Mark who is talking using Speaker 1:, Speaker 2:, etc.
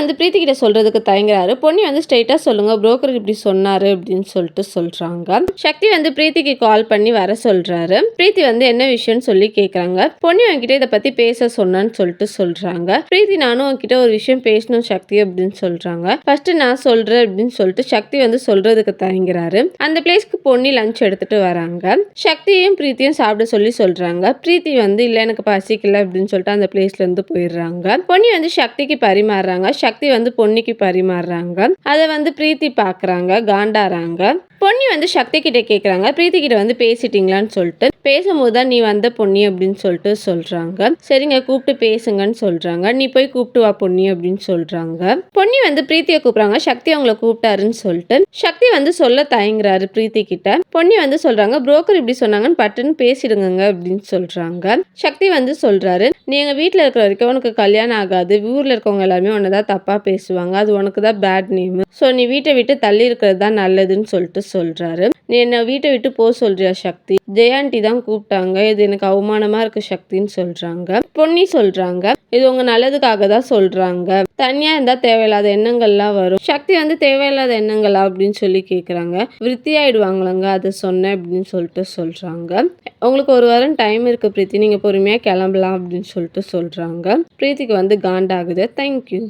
Speaker 1: வந்து பிரீத்தி கிட்ட சொல்றதுக்கு தயங்குறாரு. பொன்னி வந்து ஸ்ட்ரைட்டா சொல்லுங்க புரோக்கர் இப்படி சொன்னாரு அப்படின்னு சொல்லிட்டு சொல்றாங்க. சக்தி வந்து பிரீத்திக்கு கால் பண்ணி வர சொல்றாரு. பிரீத்தி வந்து என்ன விஷயம்னு சொல்லி கேக்குறாங்க. பொன்னி உன்கிட்ட இதை பத்தி பேச சொன்னான்னு சொல்லிட்டு சொல்றாங்க. பிரீத்தி நானும் உன்கிட்ட ஒரு விஷயம் பேசணும் சக்தி அப்படின்னு சொல்றாங்க. ஃபர்ஸ்ட் நான் சொல்றேன் அப்படின்னு சொல்லிட்டு சக்தி வந்து சொல்றதுக்கு தயங்குறாரு. அந்த பிளேஸ்க்கு பொன்னி லஞ்ச் எடுத்துட்டு வராங்க. சக்தியும் பிரீத்தியும் சாப்பிட சொல்லி சொல்றாங்க. பிரீத்தி வந்து இல்ல எனக்கு பசிக்கல அப்படின்னு சொல்லிட்டு அந்த பிளேஸ்ல இருந்து போயிடுறாங்க. பொன்னி வந்து சக்திக்கு பரிமாறுறாங்க. சக்தி வந்து பொன்னிக்கு பரிமாறுறாங்க. அதை வந்து பிரீத்தி பாக்குறாங்க காண்டாறாங்க. பொன்னி வந்து சக்தி கிட்ட கேட்குறாங்க பிரீத்தி கிட்ட வந்து பேசிட்டீங்களான்னு சொல்லிட்டு. பேசும்போது தான் நீ வந்த பொன்னி அப்படின்னு சொல்லிட்டு சொல்கிறாங்க சரிங்க கூப்பிட்டு பேசுங்கன்னு சொல்கிறாங்க நீ போய் கூப்பிட்டு வா பொன்னி அப்படின்னு சொல்கிறாங்க பொன்னி வந்து பிரீத்தியை கூப்பிட்றாங்க. சக்தி அவங்கள கூப்பிட்டாருன்னு சொல்லிட்டு. சக்தி வந்து சொல்ல தயங்குறாரு பிரீத்தி கிட்ட பொன்னி வந்து சொல்கிறாங்க புரோக்கர் இப்படி சொன்னாங்கன்னு பட்டுன்னு பேசிடுங்க அப்படின்னு சொல்கிறாங்க சக்தி வந்து சொல்கிறாரு நீ எங்கள் வீட்டில் இருக்கிற வரைக்கும் உனக்கு கல்யாணம் ஆகாது. ஊரில் இருக்கவங்க எல்லாமே உன்னதான் தப்பாக பேசுவாங்க. அது உனக்கு தான் பேட் நேம் ஸோ நீ வீட்டை விட்டு தள்ளி இருக்கிறது தான் நல்லதுன்னு சொல்லிட்டு சொல்றாரு. நீ என்ன வீட்டை விட்டு போக சொல்றியா சக்தி? ஜெயாண்டி தான் கூப்பிட்டாங்க. இது எனக்கு அவமானமா இருக்கு சக்தின்னு சொல்றாங்க. பொன்னி சொல்றாங்க. இது உங்க நல்லதுக்காக தான் சொல்றாங்க. தனியா இருந்தா தேவையில்லாத எண்ணங்கள்லாம் வரும். சக்தி வந்து தேவையில்லாத எண்ணங்களா அப்படின்னு சொல்லி கேக்குறாங்க. விருத்தி ஆயிடுவாங்களங்க அதை சொன்னேன் அப்படின்னு சொல்லிட்டு சொல்றாங்க. உங்களுக்கு ஒரு வாரம் டைம் இருக்கு பிரீத்தி. நீங்க பொறுமையா கிளம்பலாம் அப்படின்னு சொல்லிட்டு சொல்றாங்க. பிரீத்திக்கு வந்து காண்டாகுது. தேங்க்யூ